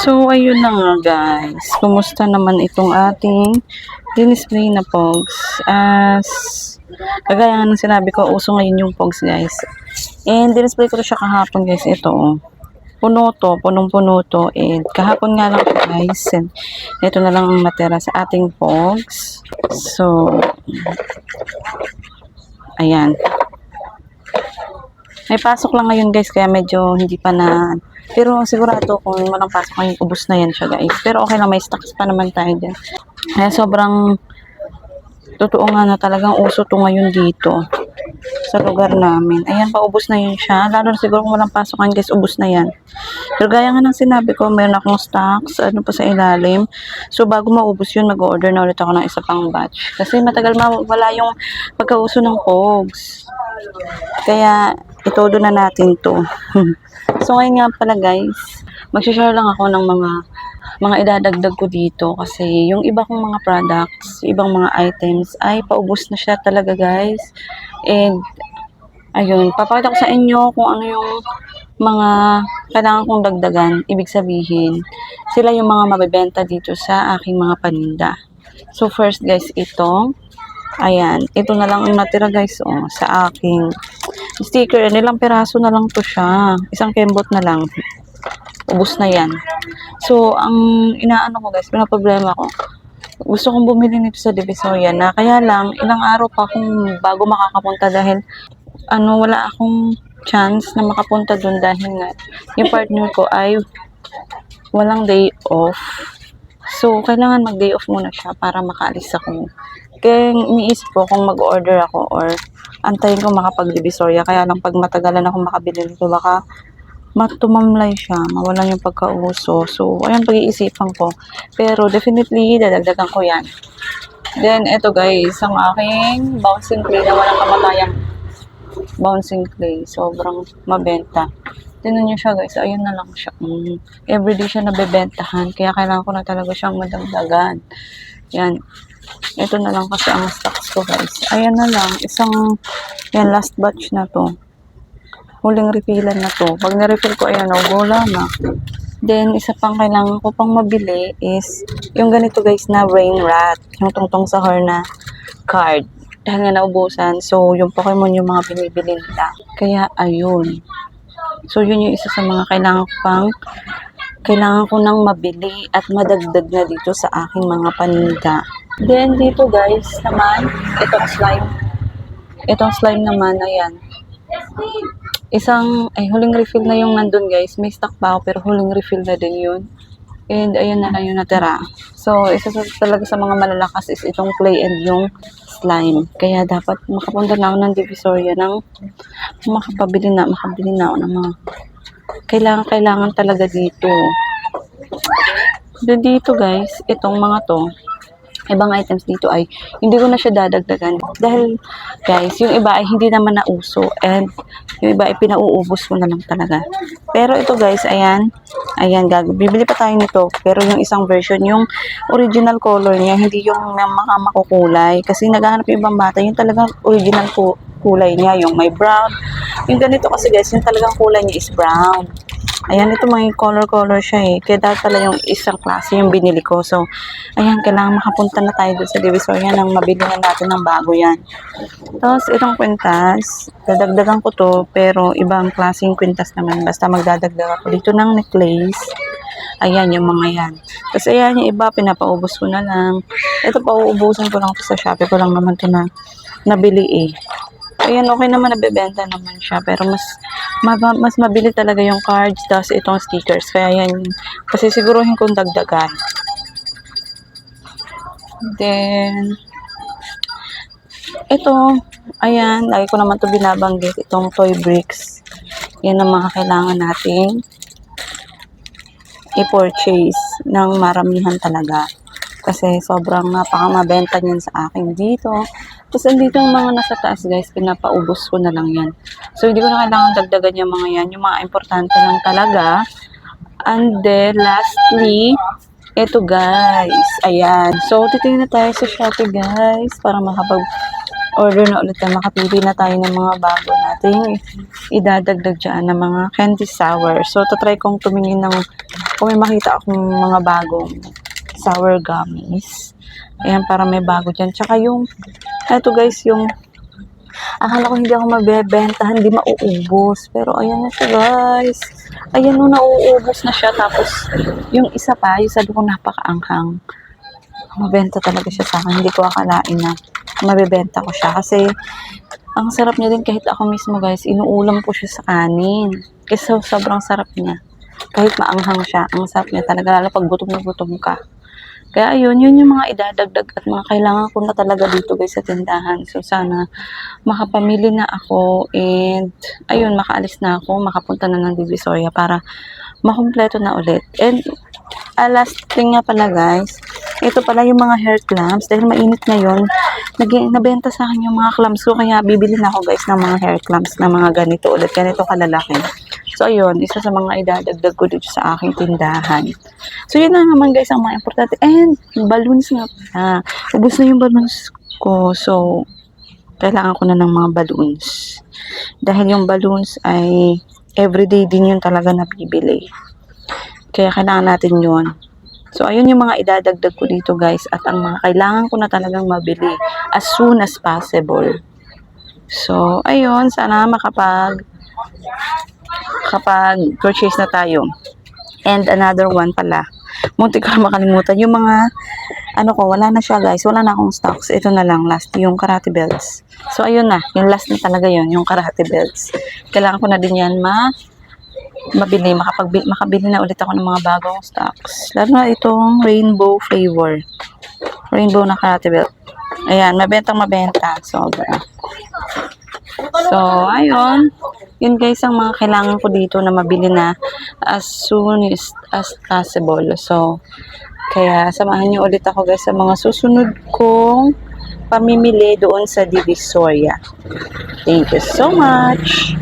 So, ayun na nga guys. Kumusta naman itong ating dinisplay na pogs? As, kagaya ng sinabi ko, uso ngayon yung pogs guys. And dinisplay ko siya kahapon guys. Ito oh. Puno to, punong-puno to. And kahapon nga lang guys. And ito na lang ang natira sa ating pogs. So, ayan. May pasok lang ngayon guys, kaya medyo hindi pa na... Pero sigurado kung walang pasok ngayon, ubus na yan siya guys. Pero okay lang, may stocks pa naman tayo dyan. Kaya sobrang... Totoo nga na talagang uso to ngayon dito sa lugar namin. Ayan, paubos na yun siya. Lalo siguro kung walang pasok ngayon guys, ubos na yan. Pero gaya nga ng sinabi ko, mayroon akong stocks, ano pa sa ilalim. So bago maubos yun, mag-order na ulit ako ng isa pang batch. Kasi matagal mawala yung pagkauso ng pogs. Kaya, itodo na natin to. so, ngayon nga pala guys, mag-share lang ako ng mga mga idadagdag ko dito kasi yung iba kong mga products, ibang mga items ay paubos na siya talaga guys. And ayun, papakita ko sa inyo kung ano yung mga kailangan kong dagdagan. Ibig sabihin, sila yung mga mabebenta dito sa aking mga paninda. So first guys, ito. Ayan, ito na lang ang natira guys oh, sa aking sticker. Nilang peraso na lang to siya. Isang kembot na lang. Ubus na yan. So, ang inaano ko guys, pinaproblema ko. Gusto kong bumili nito sa Divisoria na kaya lang, ilang araw pa akong bago makakapunta dahil ano, wala akong chance na makapunta doon dahil nga yung partner ko ay walang day off. So, kailangan mag-day off muna siya para makaalis ako. Kaya iniisip ko kung mag-order ako or antayin ko makapag-divisoria. Kaya lang pag matagalan ako makabili nito, baka matumamlay siya, mawalan yung pagkauso. So, ayan pag-iisipan ko. Pero definitely, dadagdagan ko yan. Then, eto guys, ang aking bouncing clay na walang kamatayang bouncing clay. Sobrang mabenta. Tinan nyo siya guys, ayun na lang siya. Mm, everyday siya nabebentahan, kaya kailangan ko na talaga siyang madagdagan. Yan. Ito na lang kasi ang stocks ko guys. Ayan na lang, isang, yan last batch na to. Huling refillan na to. Pag na-refill ko, ayan, oh, wala na. Then, isa pang kailangan ko pang mabili is yung ganito guys na rain rat. Yung tungtong sa horn na card. Dahil nga naubusan. So, yung Pokemon yung mga binibili nila. Kaya, ayun. So, yun yung isa sa mga kailangan ko pang kailangan ko nang mabili at madagdag na dito sa aking mga paninda. Then, dito guys, naman, itong slime. Itong slime naman, ayan. Isang, ay, huling refill na yung nandun guys. May stock pa ako, pero huling refill na din yun. And, ayun na lang yung natira. So, isa sa, talaga sa mga malalakas is itong clay and yung slime. Kaya dapat makapunta na ako ng Divisoria ng makapabili na, makabili na ako ng mga kailangan, kailangan talaga dito. Then dito guys, itong mga to, ibang items dito ay hindi ko na siya dadagdagan. Dahil guys, yung iba ay hindi naman nauso and yung iba ay pinauubos ko na lang talaga. Pero ito guys, ayan, ayan gag bibili pa tayo nito. Pero yung isang version, yung original color niya, hindi yung mga makukulay. Kasi naghahanap yung ibang bata, yung talagang original ko kulay niya, yung may brown. Yung ganito kasi guys, yung talagang kulay niya is brown. Ayan, ito may color-color siya eh. Kaya dahil pala yung isang klase yung binili ko. So, ayan, kailangan makapunta na tayo doon sa Divisoria nang mabili na natin ng bago yan. Tapos, itong kwintas, dadagdagan ko to, pero ibang klaseng kwintas naman. Basta magdadagdag ako dito ng necklace. Ayan, yung mga yan. Tapos, ayan, yung iba, pinapaubos ko na lang. Ito, pauubusan ko lang to sa Shopee ko lang naman to na nabili eh. Ayan, okay naman, nabebenta naman siya. Pero mas, maba, mas mabili talaga yung cards, tapos itong stickers. Kaya yan, kasi siguruhin kong dagdagan. Then, ito, ayan, lagi ko naman to binabanggit, itong toy bricks. Yan ang mga kailangan nating i-purchase ng maramihan talaga. Kasi sobrang napakamabenta niyan sa akin dito. Tapos andito yung mga nasa taas guys, pinapaubos ko na lang yan. So hindi ko na kailangan dagdagan yung mga yan. Yung mga importante lang talaga. And then lastly, ito guys. Ayan. So titingin na tayo sa Shopee guys. Para makapag order na ulit na makapili na tayo ng mga bago nating idadagdag dyan ng mga candy sour. So, tatry kong tumingin ng kung may makita akong mga bagong sour gummies. Ayan, para may bago dyan. Tsaka yung, eto guys, yung, akala ko hindi ako mabebenta, hindi mauubos. Pero ayan na siya guys. Ayan no, nauubos na siya. Tapos, yung isa pa, yung sabi ko napakaanghang. Mabenta talaga siya sa akin. Hindi ko akalain na mabebenta ko siya. Kasi, ang sarap niya din kahit ako mismo guys, inuulam ko siya sa kanin. Kasi sobrang sarap niya. Kahit maanghang siya, ang sarap niya talaga. Lalo pag gutom na gutom ka. Kaya ayun, yun yung mga idadagdag at mga kailangan ko na talaga dito guys sa tindahan. So sana makapamili na ako and ayun, makaalis na ako, makapunta na ng Divisoria para makumpleto na ulit. And ah, last thing nga pala guys, ito pala yung mga hair clamps. Dahil mainit ngayon, naging, nabenta sa akin yung mga clamps ko. Kaya bibili na ako guys ng mga hair clamps na mga ganito ulit. Ganito kalalaki. So ayun, isa sa mga idadagdag ko dito sa aking tindahan. So yun na naman guys ang mga importante. And balloons nga pala. Ubus na yung balloons ko. So kailangan ko na ng mga balloons. Dahil yung balloons ay everyday din yun talaga nabibili. Kaya kailangan natin yun. So, ayun yung mga idadagdag ko dito guys at ang mga kailangan ko na talagang mabili as soon as possible. So, ayun, sana makapag kapag purchase na tayo. And another one pala. Muntik ko makalimutan. Yung mga, ano ko, wala na siya guys. Wala na akong stocks. Ito na lang, last. Yung karate belts. So, ayun na. Yung last na talaga yun. Yung karate belts. Kailangan ko na din yan ma mabili, makapagbi, makabili na ulit ako ng mga bagong stocks. Lalo na itong rainbow flavor. Rainbow na karate. Ayan, mabentang mabenta. Sobra. So, ayun. Yun guys ang mga kailangan ko dito na mabili na as soon as, as possible. So, kaya samahan niyo ulit ako guys sa mga susunod kong pamimili doon sa Divisoria. Thank you so much.